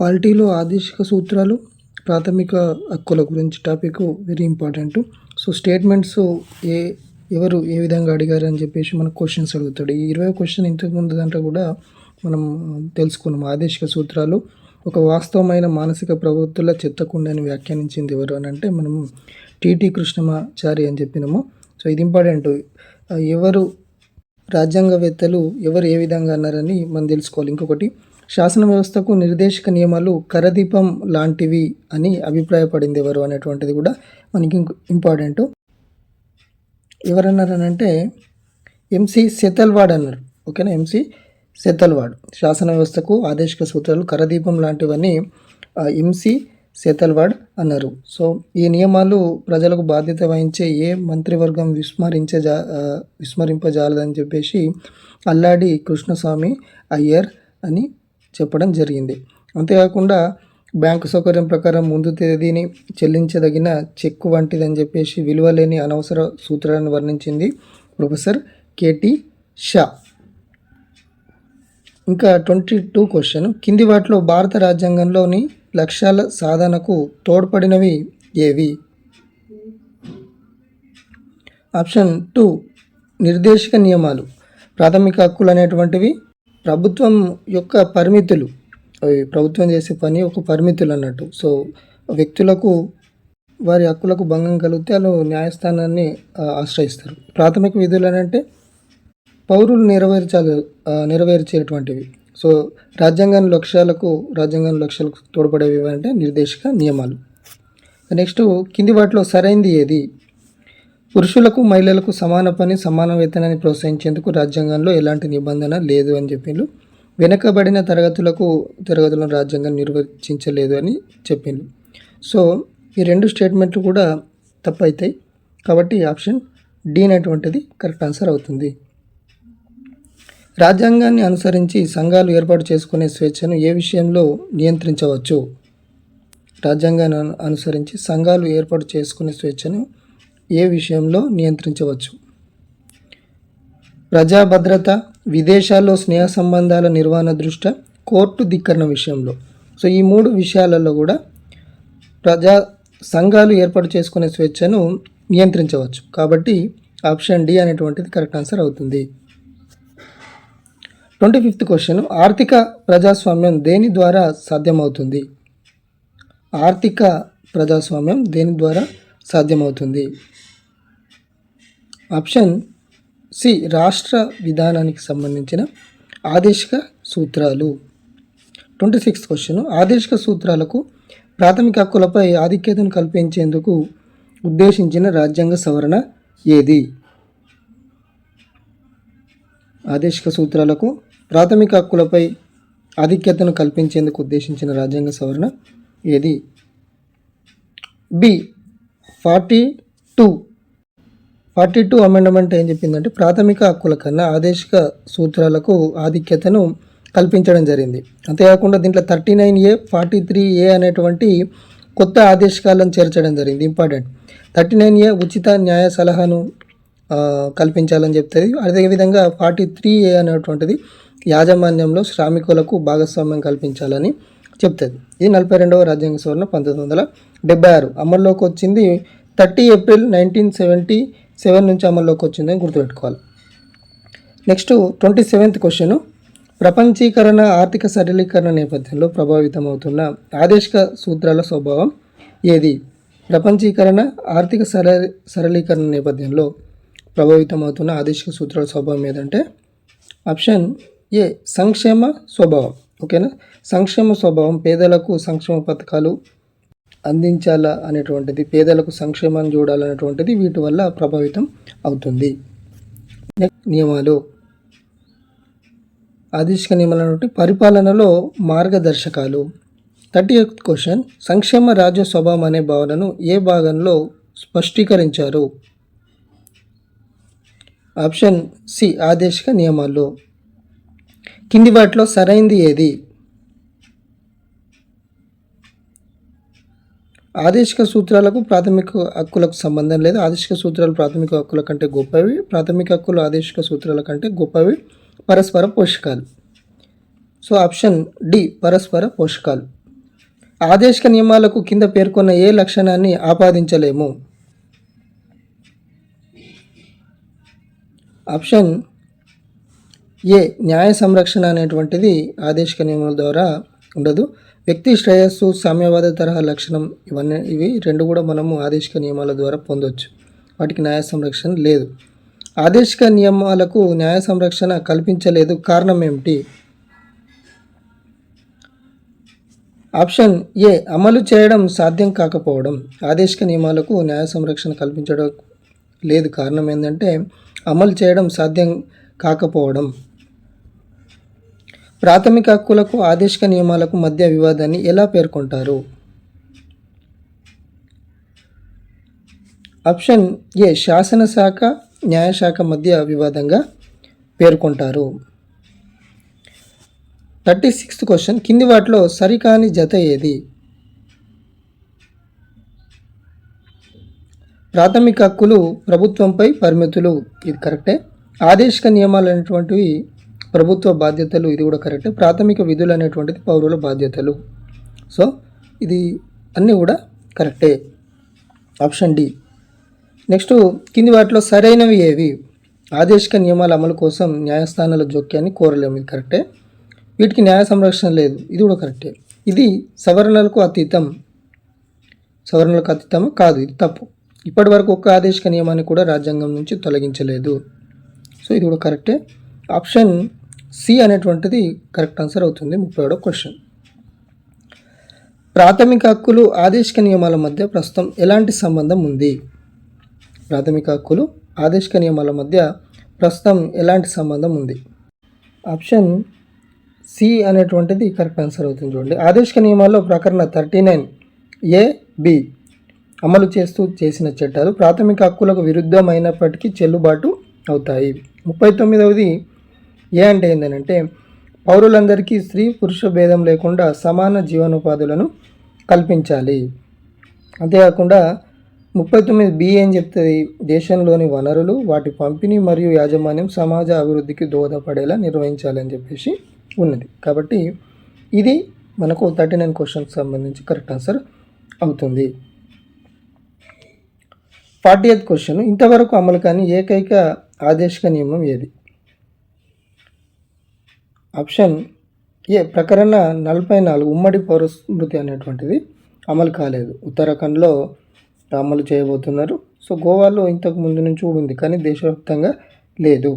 పాలిటీలో ఆదేశిక సూత్రాలు ప్రాథమిక హక్కుల గురించి topic very important. So statements ఏ ఎవరు ఏ విధంగా అడిగారు అని చెప్పేసి మనకు క్వశ్చన్స్ అడుగుతాడు. ఈ ఇరవై క్వశ్చన్ ఇంతకుముందు దాంట్లో కూడా మనం తెలుసుకున్నాం ఆదేశిక సూత్రాలు. ఒక వాస్తవమైన మానసిక ప్రవృత్తుల చెత్తకుండని వ్యాఖ్యానించింది ఎవరు అని అంటే మనం టీటీ కృష్ణమాచారి అని చెప్పినాము. సో ఇది ఇంపార్టెంట్. ఎవరు రాజ్యాంగవేత్తలు ఎవరు ఏ విధంగా అన్నారని మనం తెలుసుకోవాలి. ఇంకొకటి శాసన వ్యవస్థకు నిర్దేశక నియమాలు కరదీపం లాంటివి అని అభిప్రాయపడింది ఎవరు అనేటువంటిది కూడా మనకి ఇంపార్టెంట్. ఎవరన్నారనంటే ఎంసీ సెతల్వాడ్ అన్నారు. ఓకేనా? ఎంసీ సెతల్వాడ్ శాసన వ్యవస్థకు ఆదేశిక సూత్రాలు కరదీపం లాంటివన్నీ ఎంసీ సేతల్వాడ్ అన్నారు. సో ఈ నియమాలు ప్రజలకు బాధ్యత వహించే ఏ మంత్రివర్గం విస్మరించే జా విస్మరింపజాలదని చెప్పేసి అల్లాడి కృష్ణస్వామి అయ్యర్ అని చెప్పడం జరిగింది. అంతేకాకుండా బ్యాంకు సౌకర్యం ప్రకారం ముందు తేదీని చెల్లించదగిన చెక్కు వంటిదని చెప్పేసి విలువలేని అనవసర సూత్రాలను వర్ణించింది ప్రొఫెసర్ కేటి షా. ఇంకా ట్వంటీ టూ క్వశ్చన్. కింది వాటిలో భారత రాజ్యాంగంలోని లక్ష్యాల సాధనకు తోడ్పడినవి ఏవి? ఆప్షన్ టూ నిర్దేశక నియమాలు. ప్రాథమిక హక్కులు అనేటువంటివి ప్రభుత్వం యొక్క పరిమితులు ప్రభుత్వం చేసే పని ఒక పరిమితులు అన్నట్టు. సో వ్యక్తులకు వారి హక్కులకు భంగం కలిగితే వాళ్ళు న్యాయస్థానాన్ని ఆశ్రయిస్తారు. ప్రాథమిక విధులు అంటే పౌరులు నెరవేర్చాలి నెరవేర్చేటువంటివి సో రాజ్యాంగం లక్ష్యాలకు రాజ్యాంగం లక్ష్యాలకు తోడ్పడేవి అంటే నిర్దేశక నియమాలు. నెక్స్ట్ కింది వాటిలో సరైంది ఏది? పురుషులకు మహిళలకు సమాన పని సమాన వేతనాన్ని ప్రోత్సహించేందుకు రాజ్యాంగంలో ఎలాంటి నిబంధన లేదు అని చెప్పిండు వెనుకబడిన తరగతులకు తరగతులను రాజ్యాంగం నిర్వచించలేదు అని చెప్పిండు సో ఈ రెండు స్టేట్మెంట్లు కూడా తప్పు అవుతాయి కాబట్టి ఆప్షన్ డి అనేటువంటిది కరెక్ట్ ఆన్సర్ అవుతుంది. రాజ్యాంగాన్ని అనుసరించి సంఘాలు ఏర్పాటు చేసుకునే స్వేచ్ఛను ఏ విషయంలో నియంత్రించవచ్చు? రాజ్యాంగాన్ని అనుసరించి సంఘాలు ఏర్పాటు చేసుకునే స్వేచ్ఛను ఏ విషయంలో నియంత్రించవచ్చు? ప్రజా భద్రత విదేశాల్లో స్నేహ సంబంధాల నిర్వహణ దృష్ట్యా కోర్టు ధిక్కరణ విషయంలో. సో ఈ మూడు విషయాలలో కూడా ప్రజా సంఘాలు ఏర్పాటు చేసుకునే స్వేచ్ఛను నియంత్రించవచ్చు. కాబట్టి ఆప్షన్ డి అనేటువంటిది కరెక్ట్ ఆన్సర్ అవుతుంది. Twenty fifth question. ఆర్థిక ప్రజాస్వామ్యం దేని ద్వారా సాధ్యమవుతుంది? ఆర్థిక ప్రజాస్వామ్యం దేని ద్వారా సాధ్యమవుతుంది. ఆప్షన్ సి రాష్ట్ర విధానానికి సంబంధించిన ఆదేశిక సూత్రాలు. Twenty sixth question. ఆదేశిక సూత్రాలకు ప్రాథమిక హక్కులపై ఆధిక్యతను కల్పించేందుకు ఉద్దేశించిన రాజ్యాంగ సవరణ ఏది? ఆదేశిక సూత్రాలకు ప్రాథమిక హక్కులపై ఆధిక్యతను కల్పించేందుకు ఉద్దేశించిన రాజ్యాంగ సవరణ ఏది? B forty two. Forty two amendment ఏం చెప్పిందంటే ప్రాథమిక హక్కుల కన్నా ఆదేశిక సూత్రాలకు ఆధిక్యతను కల్పించడం జరిగింది. అంతేకాకుండా దీంట్లో thirty nine A forty three A అనేటువంటి కొత్త ఆదేశకాలను చేర్చడం జరిగింది. ఇంపార్టెంట్. థర్టీ నైన్ ఏ ఉచిత న్యాయ సలహాను కల్పించాలని చెప్తుంది. అదేవిధంగా ఫార్టీ త్రీ ఏ అనేటువంటిది యాజమాన్యంలో శ్రామికులకు భాగస్వామ్యం కల్పించాలని చెప్తుంది. ఇది నలభై రెండవ రాజ్యాంగ సవరణ పంతొమ్మిది వందల డెబ్బై ఆరు అమల్లోకి వచ్చింది. Thirty April nineteen seventy seven నుంచి అమల్లోకి వచ్చిందని గుర్తుపెట్టుకోవాలి. Next twenty seventh question. ప్రపంచీకరణ ఆర్థిక సరళీకరణ నేపథ్యంలో ప్రభావితమవుతున్న ఆదేశిక సూత్రాల స్వభావం ఏది? ప్రపంచీకరణ ఆర్థిక సర సరళీకరణ నేపథ్యంలో ప్రభావితమవుతున్న ఆదేశిక సూత్రాల స్వభావం ఏదంటే ఆప్షన్ ఏ సంక్షేమ స్వభావం. ఓకేనా? సంక్షేమ స్వభావం పేదలకు సంక్షేమ పథకాలు అందించాలా అనేటువంటిది పేదలకు సంక్షేమాన్ని చూడాలనేటువంటిది వీటి వల్ల ప్రభావితం అవుతుంది. నియమాలు. ఆదేశిక నియమాలు పరిపాలనలో మార్గదర్శకాలు. థర్టీ ఎయిత్ క్వశ్చన్ సంక్షేమ రాజ్య స్వభావం అనే భావనను ఏ భాగంలో స్పష్టీకరించారు? ఆప్షన్ సి ఆదేశిక నియమాలు కింది వాటిలో సరైంది ఏది? ఆదేశిక సూత్రాలకు ప్రాథమిక హక్కులకు సంబంధం లేదు. ఆదేశిక సూత్రాలు ప్రాథమిక హక్కుల కంటే గొప్పవి. ప్రాథమిక హక్కులు ఆదేశిక సూత్రాల కంటే గొప్పవి. పరస్పర పోషకాలు. సో ఆప్షన్ డి పరస్పర పోషకాలు. ఆదేశిక నియమాలకు కింద పేర్కొన్న ఏ లక్షణాన్ని ఆపాదించలేము? ఆప్షన్ ఏ న్యాయ సంరక్షణ అనేటువంటిది ఆదేశిక నియమాల ద్వారా ఉండదు. వ్యక్తి శ్రేయస్సు సామ్యవాద తరహా లక్షణం ఇవన్నీ ఇవి రెండు కూడా మనము ఆదేశిక నియమాల ద్వారా పొందొచ్చు. వాటికి న్యాయ సంరక్షణ లేదు. ఆదేశిక నియమాలకు న్యాయ సంరక్షణ కల్పించలేదు కారణం ఏమిటి? ఆప్షన్ ఏ అమలు చేయడం సాధ్యం కాకపోవడం. ఆదేశిక నియమాలకు న్యాయ సంరక్షణ కల్పించడం లేదు. కారణం ఏంటంటే అమలు చేయడం సాధ్యం కాకపోవడం. ప్రాథమిక హక్కులకు ఆదేశిక నియమాలకు మధ్య వివాదాన్ని ఎలా పేర్కొంటారు? ఆప్షన్ ఏ శాసనశాఖ న్యాయశాఖ మధ్య వివాదంగా పేర్కొంటారు. థర్టీ సిక్స్త్ క్వశ్చన్ కింది వాటిలో సరికాని జత ఏది? ప్రాథమిక హక్కులు ప్రభుత్వంపై పరిమితులు ఇది కరెక్టే. ఆదేశిక నియమాలు అనేటువంటివి ప్రభుత్వ బాధ్యతలు ఇది కూడా కరెక్ట్. ప్రాథమిక విధులు అనేటువంటిది పౌరుల బాధ్యతలు. సో ఇది అన్నీ కూడా కరెక్టే. Option D. నెక్స్ట్ కింది వాటిలో సరైనవి ఏవి? ఆదేశిక నియమాల అమలు కోసం న్యాయస్థానాల జోక్యాన్ని కోరలేము. ఇది కరెక్టే. వీటికి న్యాయ సంరక్షణ లేదు. ఇది కూడా కరెక్టే. ఇది సవరణలకు అతీతం. సవరణలకు అతీతం కాదు. ఇది తప్పు. ఇప్పటి వరకు ఒక్క ఆదేశిక నియమాన్ని కూడా రాజ్యాంగం నుంచి తొలగించలేదు. సో ఇది కూడా కరెక్టే. ఆప్షన్ సి అనేటువంటిది కరెక్ట్ ఆన్సర్ అవుతుంది. ముప్పై ఏడో క్వశ్చన్. ప్రాథమిక హక్కులు ఆదేశిక నియమాల మధ్య ప్రస్తుతం ఎలాంటి సంబంధం ఉంది? ప్రాథమిక హక్కులు ఆదేశిక నియమాల మధ్య ప్రస్తుతం ఎలాంటి సంబంధం ఉంది? ఆప్షన్ సి అనేటువంటిది కరెక్ట్ ఆన్సర్ అవుతుంది చూడండి. ఆదేశిక నియమాల్లో ప్రకరణ థర్టీ నైన్ ఏ బి అమలు చేస్తూ చేసిన చట్టాలు ప్రాథమిక హక్కులకు విరుద్ధమైనప్పటికీ చెల్లుబాటు అవుతాయి. ముప్పై తొమ్మిదవది ఏ అంటే ఏంటంటే పౌరులందరికీ స్త్రీ పురుష భేదం లేకుండా సమాన జీవనోపాధులను కల్పించాలి. అంతేకాకుండా ముప్పై తొమ్మిది బి ఏం చెప్తుంది? దేశంలోని వనరులు వాటి పంపిణీ మరియు యాజమాన్యం సమాజ అభివృద్ధికి దోహదపడేలా నిర్వహించాలని చెప్పేసి ఉన్నది. కాబట్టి ఇది మనకు థర్టీ నైన్ క్వశ్చన్కి సంబంధించి కరెక్ట్ ఆన్సర్ అవుతుంది. Forty eighth question. ఇంతవరకు అమలు కాని ఏకైక ఆదేశిక నియమం ఏది? ఆప్షన్ ఏ ప్రకరణ నలభై నాలుగు ఉమ్మడి పౌర స్మృతి అనేటువంటిది అమలు కాలేదు. ఉత్తరాఖండ్లో అమలు చేయబోతున్నారు. సో గోవాలో ఇంతకు ముందు నుంచి కూడా ఉంది కానీ దేశవ్యాప్తంగా లేదు.